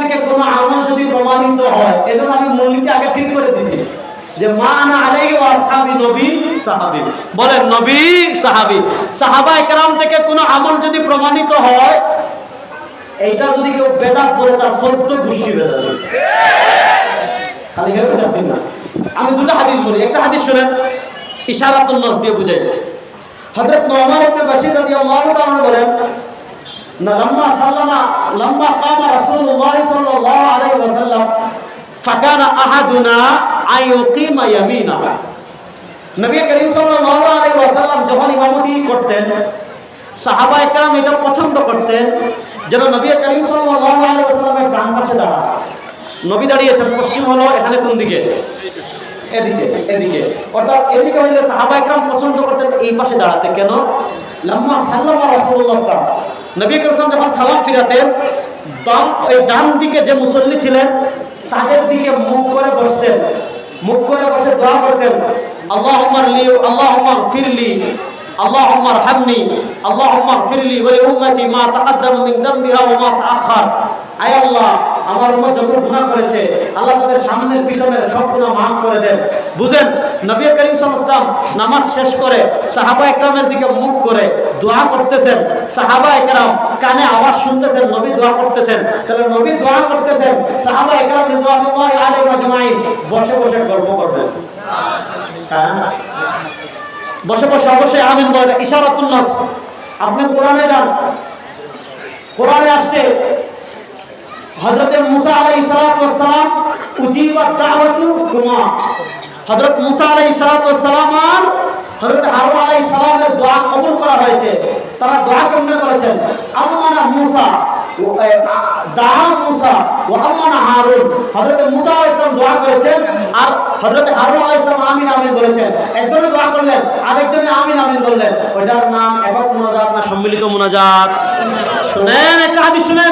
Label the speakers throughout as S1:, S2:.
S1: থেকে কোন আমল যদি প্রমাণিত হয় যদি এইটা যদি কেউ বেদাত বলে, তার সত্য কেউ বেদাত না। আমি দুটো হাদিস বলি। একটা হাদিস শুনেন। ইশারাতুল দিয়ে বুঝাই হযরত নোমান ইবনে বাশির রাদিয়াল্লাহু তাআলা বলেন, না লম্মা সাল্লামা লম্মা কামা রাসূলুল্লাহ সাল্লাল্লাহু আলাইহি ওয়াসাল্লাম, ফাকানা আহাদুনা আইয়ুকিমা ইয়ামিনা নবী করিম সাল্লাল্লাহু আলাইহি ওয়াসাল্লাম যখন ইমামতি করতেন সাহাবা একরাম এটা পছন্দ করতেন, যেন নবী করিম সাল্লাল্লাহু আলাইহি ওয়াসাল্লামের ডান পাশে দাঁড়ান। নবী দাঁড়িয়েছেন, পশ্চিম হলো, এখানে কোন দিকে? এদিকে এদিকে অর্থাৎ এদিকে হইলে সাহাবা একরাম পছন্দ করতেন এই পাশে দাঁড়াতে কেন লাম্মা সাল্লামা রাসূলুল্লাহ সাল্লাল্লাহু নবী করিম যখন সালাম ফিরাতেন ডান এই ডান দিকে যে মুসল্লি ছিলেন তাদের দিকে মুখ করে বসতেন মুখ করে বসে দোয়া করতেন আল্লাহুম্মা লি আল্লাহুম্মা ফিরলি اللهم ارحمني اللهم اغفر لي ولأمتي ما تقدم من ذنبها وما تأخر আয় আল্লাহ আমার উম্মত যত গুনাহ করেছে, আল্লাহ তাদের সামনের পিছনের সব গুনাহ maaf করে দেন। বুঝেন? নবী করিম সাল্লাল্লাহু আলাইহি নামাজ শেষ করে সাহাবা একরামের দিকে মুখ করে দোয়া করতেছেন। সাহাবা একরাম কানে আওয়াজ শুনতেছেন, নবী দোয়া করতেছেন। তাহলে নবী দোয়া করতেছেন, সাহাবা একরাম রিদওয়ানুল্লাহি আলাইহিম আজমাইন। বসে বসে গল্প করবেন। হ্যাঁ? বসে বসে অবশ্যই আমিন বলে ইশারাতুল নাস। আপনি কোরআনে যান। কোরআনে আসছে হযরত মুসা ওয়াস সালাম উজিবা হযরত মুসা ওয়াস সালাম আর হযরত হারুন আলাইহিস সালামের দোয়া কবুল করা হয়েছে। তারা দোয়া কেমনে করেছেন আল্লাহ মুসা করেছেন আর আমিন বলেছেন। আমিন ওটার সম্মিলিত শুনেন, একটা হাদিস শুনেন।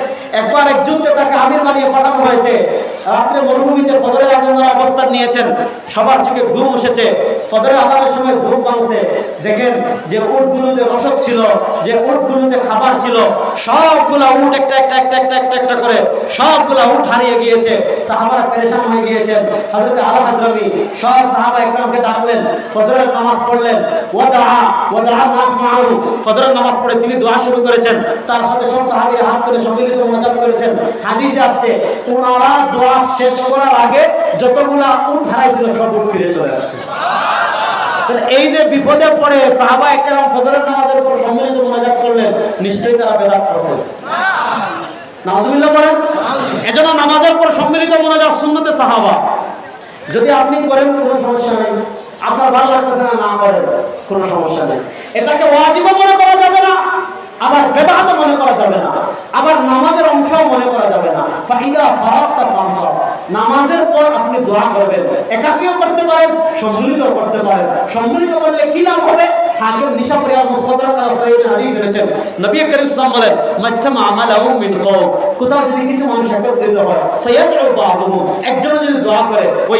S1: একবার এক যুদ্ধে তাকে আমির বানিয়ে পাঠানো হয়েছে। রাত্রে মরুভূমিতে ফজরের আজানের অবস্থান নিয়েছেন। সবার চোখে ঘুম এসেছে। ফজরের আজানের সময় ঘুম ভাঙছে। দেখেন যে উটগুলোতে রসদ ছিল, যে উটগুলোতে খাবার ছিল, সবগুলা উট একটা একটা একটা একটা একটা একটা করে সবগুলা উট হারিয়ে গিয়েছে। সাহাবারা পেরেশান হয়ে গিয়েছেন। হযরত আলা হযরমি সব সাহাবা একরামকে ডাকলেন। ফজরের নামাজ পড়লেন। ও ওয়াদা ওয়াদা নাস মাহু ফজরের নামাজ পড়ে তিনি দোয়া শুরু করেছেন। তার সাথে সব সাহাবীরা হাত তুলে সম্মিলিত মোনাজাত করেছেন হাদিসে আসছে, ওনারা দোয়া শেষ করার আগে যতগুলা উট হারাইছিল সব ফিরে চলে আসছে। এই যে বিপদে পড়ে সাহাবা একরাম ফজরের নামাজের উপর সম্মিলিত মোনাজাত করলেন নিশ্চয়ই তারা বেদাত করছে। নাউজুবিল্লাহ বলেন, এজন্য নামাজের পর সম্মিলিত মোনাজাত সুন্নতে সাহাবা। যদি আপনি করেন, কোনো সমস্যা নেই। আপনার ভালো লাগতেছে না না করেন, কোনো সমস্যা নেই। এটাকে ওয়াজিব মনে করা যাবে না আবার বেদাত মনে করা যাবে না আবার নামাজের অংশও মনে করা যাবে না ফাইদা ফারাক্তা ফানসা নামাজের পর আপনি দোয়া করবেন। একাকিও করতে পারেন, সম্মিলিত করতে পারেন। সম্মিলিত করলে কি লাভ হবে? একজন যদি করে ওই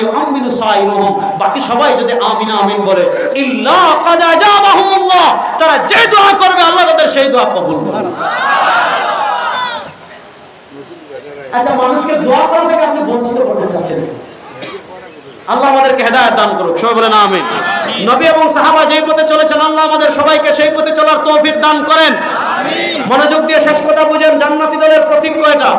S1: বাকি সবাই যদি আমিন ইল্লা তারা যে দোয়া করবে, আল্লাহ তাদের সেই দোয়া কবুল করবে। আচ্ছা মানুষকে দোয়া করা থেকে আপনি বঞ্চিত করতে চাচ্ছেন। আল্লাহ আমাদেরকে হেদায়ত দান করুক। সবাই বলেন আমিন। নবী এবং সাহাবা যেই পথে চলেছেন, আল্লাহ আমাদের সবাইকে সেই পথে চলার তৌফিক দান করেন। মনোযোগ দিয়ে শেষ কথা বুঝেন জান্নাতীদের প্রতীক কয়টা?